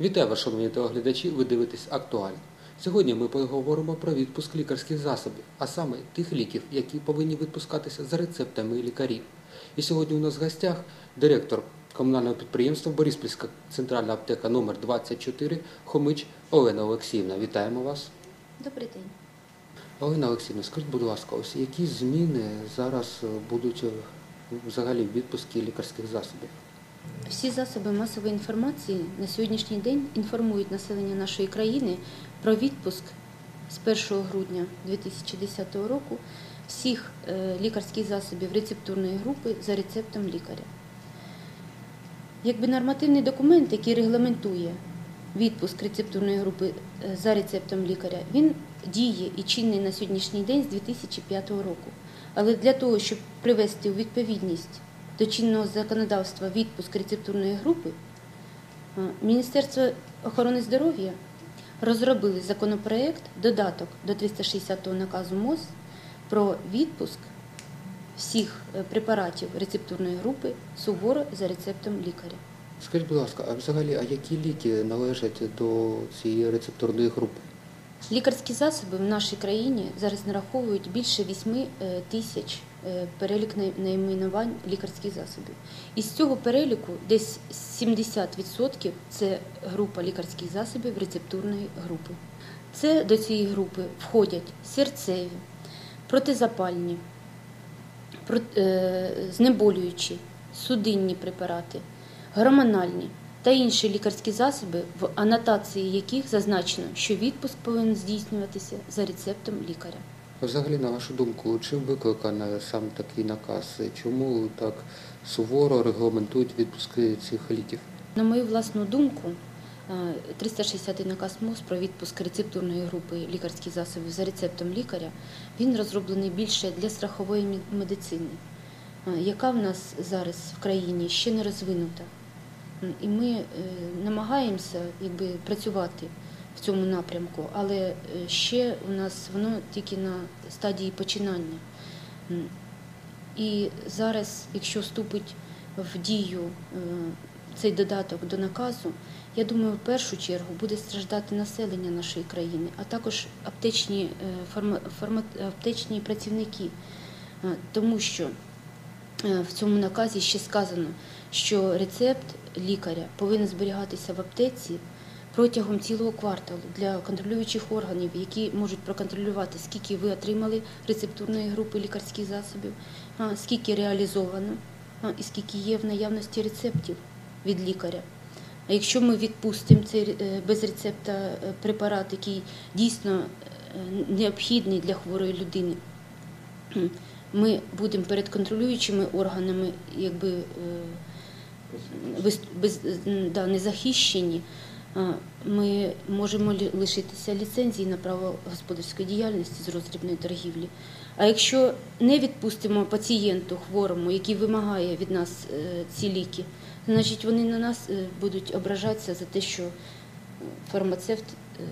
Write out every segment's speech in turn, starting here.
Вітаю вас, шановні телеглядачі, ви дивитесь актуально. Сьогодні ми поговоримо про відпуск лікарських засобів, а саме тих ліків, які повинні відпускатися за рецептами лікарів. І сьогодні у нас в гостях директор комунального підприємства Бориспільська центральна аптека номер 24 Хомич Олена Олексіївна. Вітаємо вас. Добрий день. Олена Олексіївна, скажіть, будь ласка, ось які зміни зараз будуть е, взагалі в відпуску лікарських засобів? Всі засоби масової інформації на сьогоднішній день інформують населення нашої країни про відпуск з 1 грудня 2010 року всіх е, лікарських засобів рецептурної групи за рецептом лікаря. Якби нормативний документ, який регламентує відпуск рецептурної групи е, за рецептом лікаря, він діє і чинний на сьогоднішній день з 2005 року. Але для того, щоб привести у відповідність до чинного законодавства відпуск рецептурної групи, е, Міністерство охорони здоров'я розробили законопроект, додаток до 360 наказу МОЗ про відпуск всіх е, препаратів рецептурної групи суворо за рецептом лікаря. Скажіть, будь ласка, а взагалі, а які ліки належать до цієї рецептурної групи? Лікарські засоби в нашій країні зараз нараховують більше 8 е, тисяч перелік най- найменувань лікарських засобів. Із цього переліку десь 70% це група лікарських засобів рецептурної групи. Це до цієї групи входять серцеві, протизапальні, е, знеболюючі, судинні препарати, гормональні та інші лікарські засоби, в анотації яких зазначено, що відпуск повинен здійснюватися за рецептом лікаря. Взагалі, на вашу думку, чим викликано сам такий наказ? Чому так суворо регламентують відпуски цих ліків? На мою власну думку, е, 360 наказ МОЗ про відпуск рецептурної групи лікарських засобів за рецептом лікаря, він розроблений більше для страхової медицини, е, яка в нас зараз в країні ще не розвинута. І ми е, намагаємося якби, працювати в цьому напрямку, але е, ще у нас воно тільки на стадії починання. І зараз, якщо вступить в дію е, цей додаток до наказу, я думаю, в першу чергу буде страждати населення нашої країни, а також аптечні, е, фарма, аптечні працівники, тому що в цьому наказі ще сказано, що рецепт лікаря повинен зберігатися в аптеці протягом цілого кварталу для контролюючих органів, які можуть проконтролювати, скільки ви отримали рецептурної групи лікарських засобів, скільки реалізовано і скільки є в наявності рецептів від лікаря. А якщо ми відпустимо цей е, без рецепта е, препарат, який дійсно е, необхідний для хворої людини, ми будемо перед контролюючими органами якби без, без, да, незахищені, а, ми можемо лишитися ліцензії на право господарської діяльності з роздрібної торгівлі. А якщо не відпустимо пацієнту хворому, який вимагає від нас е, ці ліки, значить вони на нас е, будуть ображатися за те, що фармацевт е,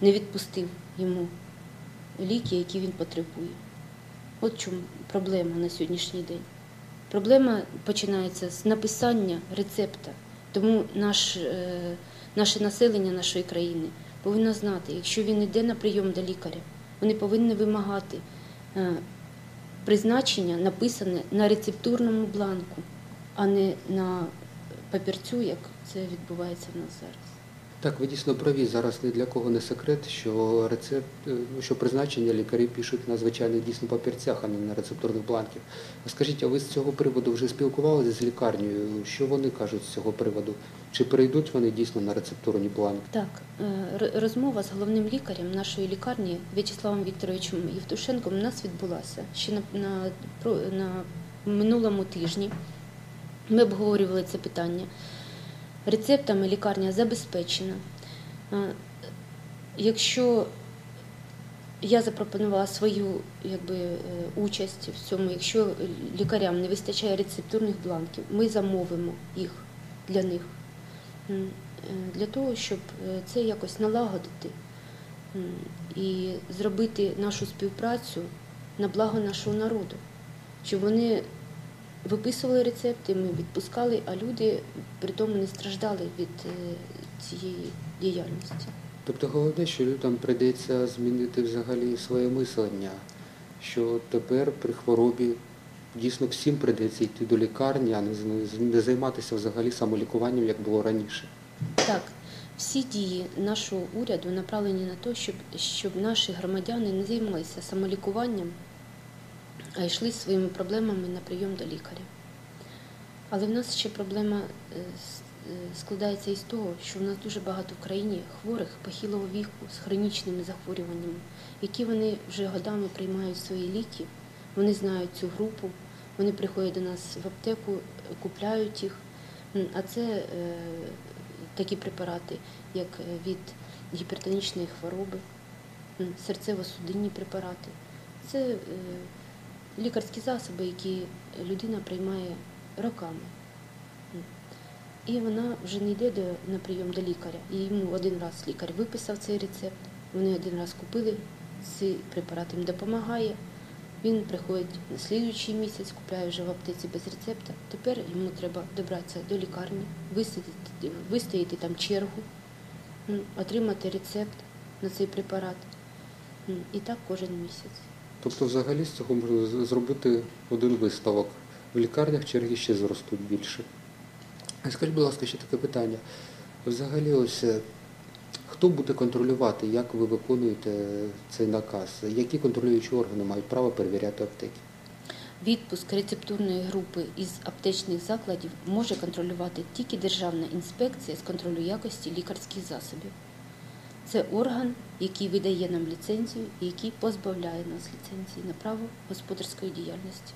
не відпустив йому ліки, які він потребує. От чому проблема на сьогоднішній день. Проблема починається з написання рецепта. Тому наш, е, наше населення нашої країни повинно знати, якщо він йде на прийом до лікаря, вони повинні вимагати е, призначення написане на рецептурному бланку, а не на папірцю, як це відбувається в нас зараз. Так, ви дійсно праві. Зараз ні для кого не секрет, що рецепт, е, ну, що призначення лікарі пишуть на звичайних дійсно папірцях, а не на рецептурних бланків. Скажіть, а ви з цього приводу вже спілкувалися з лікарнею? Що вони кажуть з цього приводу? Чи перейдуть вони дійсно на рецептурні бланки? Так, е, розмова з головним лікарем нашої лікарні В'ячеславом Вікторовичем Євтушенком у нас відбулася ще на, на, на минулому тижні. Ми обговорювали це питання. Рецептами лікарня забезпечена. Якщо я запропонувала свою якби, е, участь в цьому, якщо лікарям не вистачає рецептурних бланків, ми замовимо їх для них. Е, для того, щоб е, це якось налагодити і зробити нашу співпрацю на благо нашого народу, щоб вони виписували рецепти, ми відпускали, а люди при тому не страждали від е, цієї діяльності. Тобто головне, що людям прийдеться змінити взагалі своє мислення, що тепер при хворобі дійсно всім прийдеться йти до лікарні, а не, займатися взагалі самолікуванням, як було раніше. Так, всі дії нашого уряду направлені на те, щоб, щоб наші громадяни не займалися самолікуванням, а йшли зі своїми проблемами на прийом до лікаря. Але в нас ще проблема е, е, складається із того, що в нас дуже багато в країні хворих похилого віку з хронічними захворюваннями, які вони вже годами приймають свої ліки, вони знають цю групу, вони приходять до нас в аптеку, купляють їх. А це е, такі препарати, як від гіпертонічної хвороби, серцево-судинні препарати. Це лікарські засоби, які людина приймає роками. І вона вже не йде до, на прийом до лікаря. І йому один раз лікар виписав цей рецепт, вони один раз купили цей препарат, їм допомагає. Він приходить на слідуючий місяць, купляє вже в аптеці без рецепта. Тепер йому треба добратися до лікарні, висидіти, вистояти там чергу, отримати рецепт на цей препарат. І так кожен місяць. Тобто, взагалі з цього можна зробити один висновок. В лікарнях черги ще зростуть більше. Скажіть, будь ласка, ще таке питання. Взагалі, ось е, хто буде контролювати, як ви виконуєте цей наказ? Які контролюючі органи мають право перевіряти аптеки? Відпуск рецептурної групи із аптечних закладів може контролювати тільки Державна інспекція з контролю якості лікарських засобів. Це орган, який видає нам ліцензію і який позбавляє нас ліцензії на право господарської діяльності.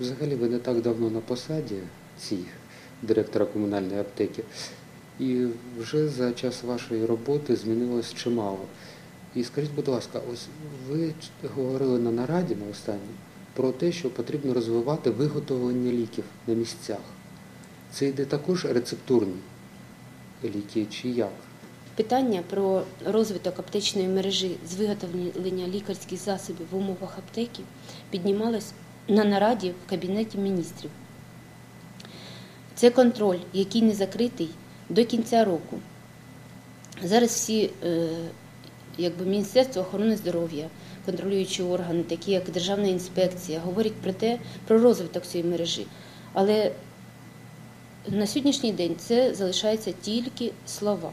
Взагалі, ви не так давно на посаді цій директора комунальної аптеки, і вже за час вашої роботи змінилось чимало. І скажіть, будь ласка, ось ви говорили на нараді на останній про те, що потрібно розвивати виготовлення ліків на місцях. Це йде також рецептурні ліки чи як? Питання про розвиток аптечної мережі з виготовлення лікарських засобів в умовах аптеки піднімалось на нараді в Кабінеті міністрів. Це контроль, який не закритий до кінця року. Зараз всі, е, якби Міністерство охорони здоров'я, контролюючі органи, такі як Державна інспекція, говорять про те, про розвиток цієї мережі. Але на сьогоднішній день це залишається тільки слова.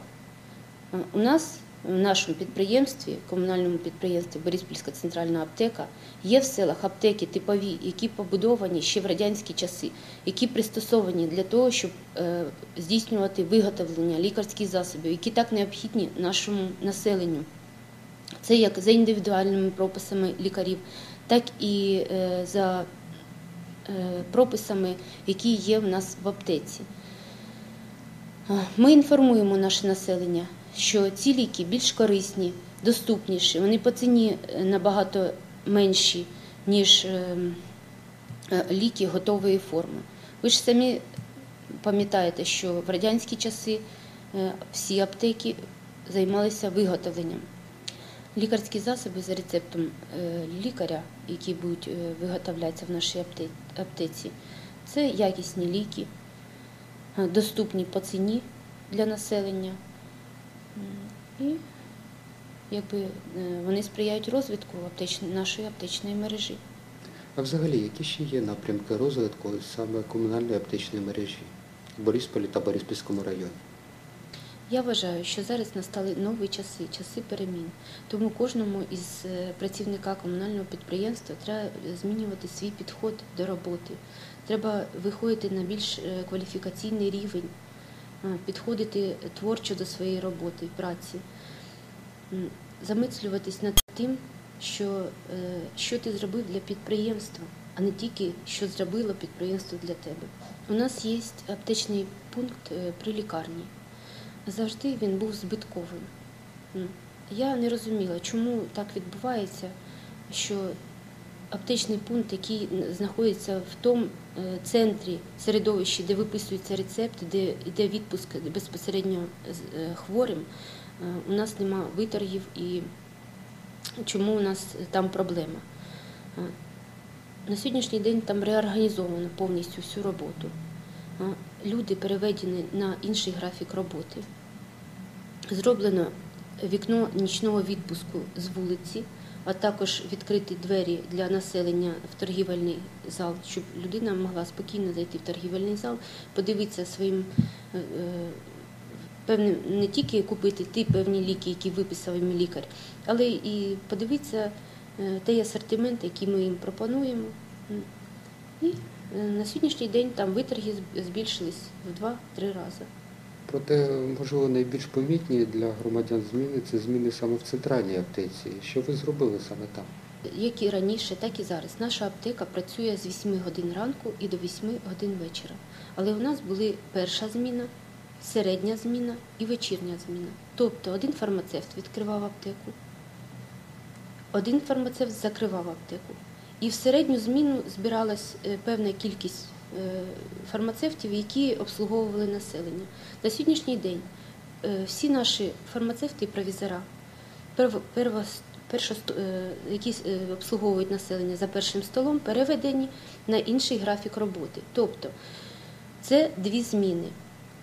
Е, У нас в нашому підприємстві, комунальному підприємстві Бориспільська центральна аптека, є в селах аптеки типові, які побудовані ще в радянські часи, які пристосовані для того, щоб е, здійснювати виготовлення лікарських засобів, які так необхідні нашому населенню. Це як за індивідуальними прописами лікарів, так і е, за е, прописами, які є в нас в аптеці. Ми інформуємо наше населення, що ці ліки більш корисні, доступніші, вони по ціні е, набагато менші, ніж е, е, ліки готової форми. Ви ж самі пам'ятаєте, що в радянські часи всі аптеки займалися виготовленням. Лікарські засоби за рецептом лікаря, які будуть виготовлятися в нашій аптеці, це якісні ліки, доступні по ціні для населення. І якби, е, вони сприяють розвитку аптеч- нашої аптечної мережі. А взагалі, які ще є напрямки розвитку саме комунальної аптечної мережі в Борисполі та Бориспільському районі? Я вважаю, що зараз настали нові часи, часи перемін. Тому кожному із е, працівника комунального підприємства треба змінювати свій підход до роботи. Треба виходити на більш е, кваліфікаційний рівень, підходити творчо до своєї роботи, праці, замислюватись над тим, що, е, що ти зробив для підприємства, а не тільки що зробило підприємство для тебе. У нас є аптечний пункт е, при лікарні завжди він був збитковим. Я не розуміла, чому так відбувається, що аптечний пункт, який знаходиться в тому е, центрі середовищі, де виписуються рецепти, де йде відпуск безпосередньо е, хворим, е, у нас нема виторгів і чому у нас там проблема. На сьогоднішній день там реорганізовано повністю всю роботу. Люди переведені на інший графік роботи. Зроблено вікно нічного відпуску з вулиці, а також відкриті двері для населення в торгівельний зал, щоб людина могла спокійно зайти в торгівельний зал, подивитися своїм е, е, певним, не тільки купити ті певні ліки, які виписав їм лікар, але і подивитися е, той асортимент, який ми їм пропонуємо. І на сьогоднішній день там виторги збільшились в 2-3 рази. Проте, можливо, найбільш помітні для громадян зміни це зміни саме в центральній аптеці. Що ви зробили саме там? Як і раніше, так і зараз. Наша аптека працює з 8 годин ранку і до 8 годин вечора. Але у нас були перша зміна, середня зміна і вечірня зміна. Тобто один фармацевт відкривав аптеку, один фармацевт закривав аптеку. І в середню зміну збиралась е, певна кількість фармацевтів, які обслуговували населення. На сьогоднішній день е, всі наші фармацевти і провізора е, які е, обслуговують населення за першим столом, переведені на інший графік роботи. Тобто це дві зміни.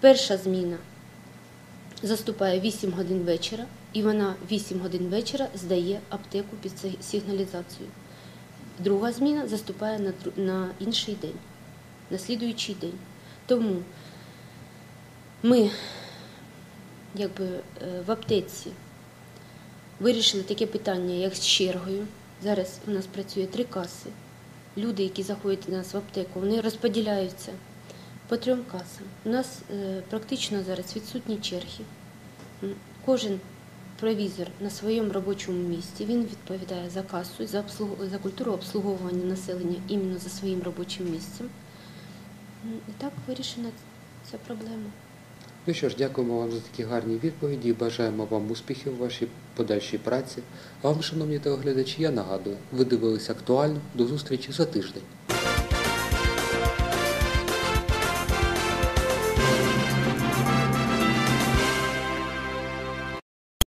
Перша зміна заступає 8 годин вечора, і вона 8 годин вечора здає аптеку під сигналізацію. Друга зміна заступає на інший день, на слідуючий день. Тому ми якби, е, в аптеці вирішили таке питання, як з чергою. Зараз у нас працює три каси. Люди, які заходять до нас в аптеку, вони розподіляються по трьом касам. У нас е, практично зараз відсутні черги. Кожен провізор на своєму робочому місці він відповідає за касу, за, обслугу- за культуру обслуговування населення іменно за своїм робочим місцем. І так вирішена ця проблема. Ну що ж, дякуємо вам за такі гарні відповіді бажаємо вам успіхів у вашій подальшій праці. А вам, шановні телеглядачі, я нагадую, ви дивилися актуально. До зустрічі за тиждень.